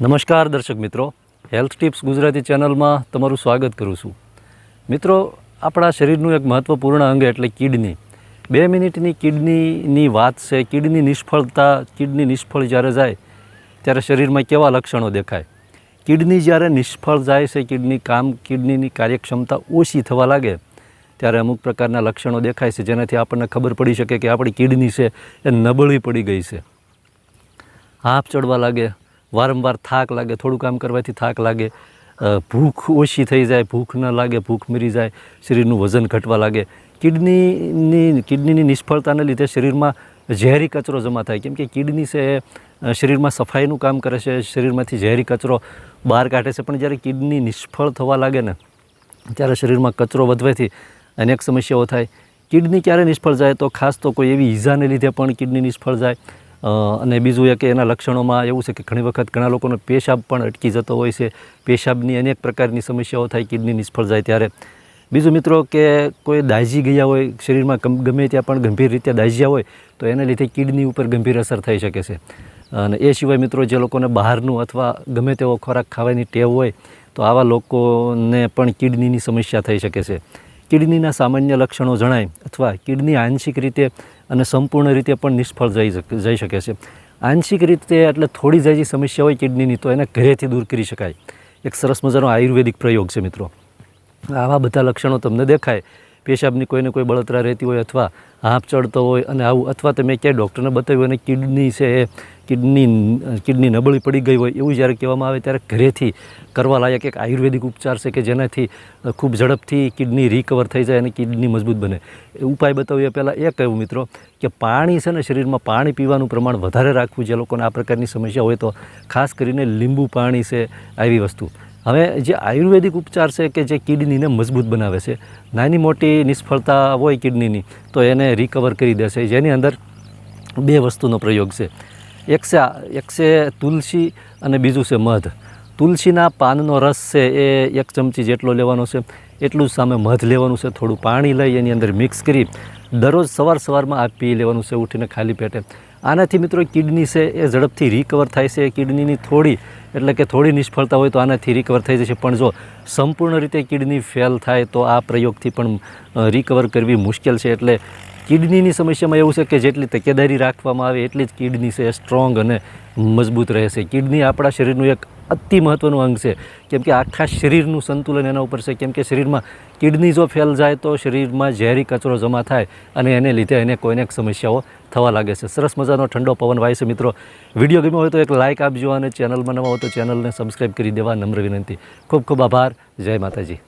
નમસ્કાર દર્શક મિત્રો. હેલ્થ ટિપ્સ ગુજરાતી ચેનલમાં તમારું સ્વાગત કરું છું. મિત્રો, આપણા શરીરનું એક મહત્ત્વપૂર્ણ અંગ એટલે કિડની. બે મિનિટની કિડનીની વાત છે, કિડની નિષ્ફળતા, કિડની નિષ્ફળ જ્યારે જાય, ત્યારે શરીરમાં કેવા લક્ષણો દેખાય? કિડની જ્યારે નિષ્ફળ જાય છે, કિડની કામ, કિડનીની કાર્યક્ષમતા ઓછી થવા લાગે, ત્યારે અમુક પ્રકારના લક્ષણો દેખાય છે, જેનાથી આપણને ખબર પડી શકે કે આપણી કિડની છે, એ નબળી પડી ગઈ છે. હાફ ચડવા લાગે વારંવાર થાક લાગે, થોડું કામ કરવાથી થાક લાગે ભૂખ ઓછી થઈ જાય, ભૂખ ન લાગે, ભૂખ મરી જાય, શરીરનું વજન ઘટવા લાગે. કિડનીની કિડનીની નિષ્ફળતાને લીધે શરીરમાં ઝેરી કચરો જમા થાય. કેમ કે કિડની છે એ શરીરમાં સફાઈનું કામ કરે છે, શરીરમાંથી ઝેરી કચરો બહાર કાઢે છે. પણ જ્યારે કિડની નિષ્ફળ થવા લાગે ને, ત્યારે શરીરમાં કચરો વધવાથી અનેક સમસ્યાઓ થાય. કિડની ક્યારે નિષ્ફળ જાય તો ખાસ તો કોઈ એવી ઈજાને લીધે પણ કિડની નિષ્ફળ જાય. અને બીજું એ કે એના લક્ષણોમાં એવું છે કે ઘણી વખત ઘણા લોકોનો પેશાબ પણ અટકી જતો હોય છે. પેશાબની અનેક પ્રકારની સમસ્યાઓ થાય, કિડની નિષ્ફળ જાય ત્યારે. બીજું મિત્રો કે કોઈ દાઝી ગયા હોય, શરીરમાં ગમ- ત્યાં પણ ગંભીર રીતે દાઝ્યા હોય, તો એના લીધે કિડની ઉપર ગંભીર અસર થઈ શકે છે. અને એ સિવાય મિત્રો જે લોકોને બહારનું અથવા ગમે તેવો ખોરાક ખાવાની ટેવ હોય, તો આવા લોકોને પણ કિડનીની સમસ્યા થઈ શકે છે. કિડનીના સામાન્ય લક્ષણો જણાય, અથવા કિડની આંશિક રીતે અને સંપૂર્ણ રીતે પણ નિષ્ફળ જઈ જઈ શકે છે. આંશિક રીતે એટલે થોડી જાજી સમસ્યા હોય કિડનીની, તો એને ઘરેથી દૂર કરી શકાય. એક સરસ મજાનો આયુર્વેદિક પ્રયોગ છે મિત્રો. આવા બધા લક્ષણો તમને દેખાય. પેશાબની કોઈને કોઈ બળતરા રહેતી હોય અથવા હાંફ ચડતો હોય અને આવું, અથવા તમે ક્યાંય ડૉક્ટરને બતાવ્યું અને કિડની છે એ, કિડની કિડની નબળી પડી ગઈ હોય એવું જ્યારે કહેવામાં આવે ત્યારે ઘરેથી કરવા લાયક એક આયુર્વેદિક ઉપચાર છે કે જેનાથી ખૂબ ઝડપથી કિડની રિકવર થઈ જાય અને કિડની મજબૂત બને. એ ઉપાય બતાવ્યા પહેલાં એ કહ્યું મિત્રો કે પાણી છે ને શરીરમાં પાણી પીવાનું પ્રમાણ વધારે રાખવું, જે લોકોને આ પ્રકારની સમસ્યા હોય તો ખાસ કરીને લીંબુ પાણી છે, આવી વસ્તુ. હવે જે આયુર્વેદિક ઉપચાર છે કે જે કિડનીને મજબૂત બનાવે છે, નાની મોટી નિષ્ફળતા હોય કિડનીની, તો એને રિકવર કરી દેશે જેની અંદર બે વસ્તુનો પ્રયોગ છે. એક છે એક છે તુલસી અને બીજું છે મધ. તુલસીના પાનનો રસ છે એ એક ચમચી જેટલો લેવાનો છે, એટલું જ સામે મધ લેવાનું છે. થોડું પાણી લઈ એની અંદર મિક્સ કરી દરરોજ સવાર સવારમાં આ પી લેવાનું છે, ઉઠીને ખાલી પેટે. આનાથી મિત્રો કિડની છે, એ ઝડપથી રિકવર થાય છે. કિડનીની થોડી, એટલે કે થોડી નિષ્ફળતા હોય તો આનાથી રિકવર થઈ જશે. પણ જો સંપૂર્ણ રીતે કિડની ફેલ થાય તો આ પ્રયોગથી પણ રિકવર કરવી મુશ્કેલ છે. એટલે કિડનીની સમસ્યામાં એવું છે કે જેટલી તકેદારી રાખવામાં આવે એટલી જ કિડની છે સ્ટ્રોંગ અને મજબૂત રહેશે. કિડની આપણા શરીરનું એક અતિ મહત્ત્વનું અંગ છે. કેમ કે આખા શરીરનું સંતુલન એના ઉપર છે. કેમ કે શરીરમાં કિડની જો ફેલ જાય તો શરીરમાં ઝેરી કચરો જમા થાય અને એને લીધે એને કોઈને સમસ્યાઓ થવા લાગે છે. સરસ મજાનો ઠંડો પવન વાય છે મિત્રો. વીડિયો ગમ્યો હોય તો એક લાઇક આપજો અને ચેનલમાં નવા હોય તો ચેનલને સબસ્ક્રાઈબ કરી દેવા. નમ્ર વિનંતી. ખૂબ ખૂબ આભાર. જય માતાજી.